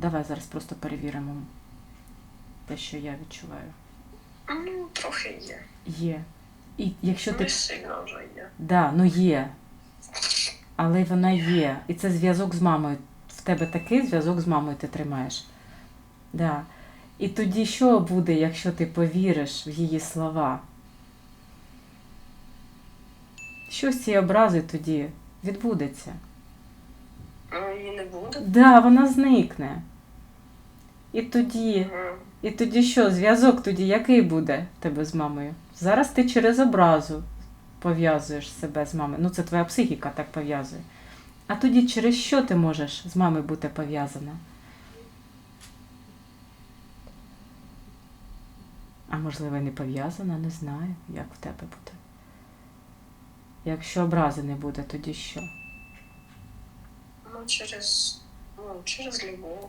Давай зараз просто перевіримо те, що я відчуваю. Ну, трохи є. Є. І якщо ти Не сильно вже є. Да, ну є. Але вона є. І це зв'язок з мамою. В тебе такий зв'язок з мамою ти тримаєш. Да. І тоді що буде, якщо ти повіриш в її слова? Що з цієї образи тоді відбудеться? Її не буде. Да, вона зникне. І тоді, Мгм. і тоді що, зв'язок тоді який буде в тебе з мамою? Зараз ти через образу пов'язуєш себе з мамою. Ну, це твоя психіка так пов'язує. А тоді через що ти можеш з мамою бути пов'язана? А можливо, не пов'язана, не знаю, як в тебе буде. Якщо образи не буде, тоді що? Через, ну, через любов.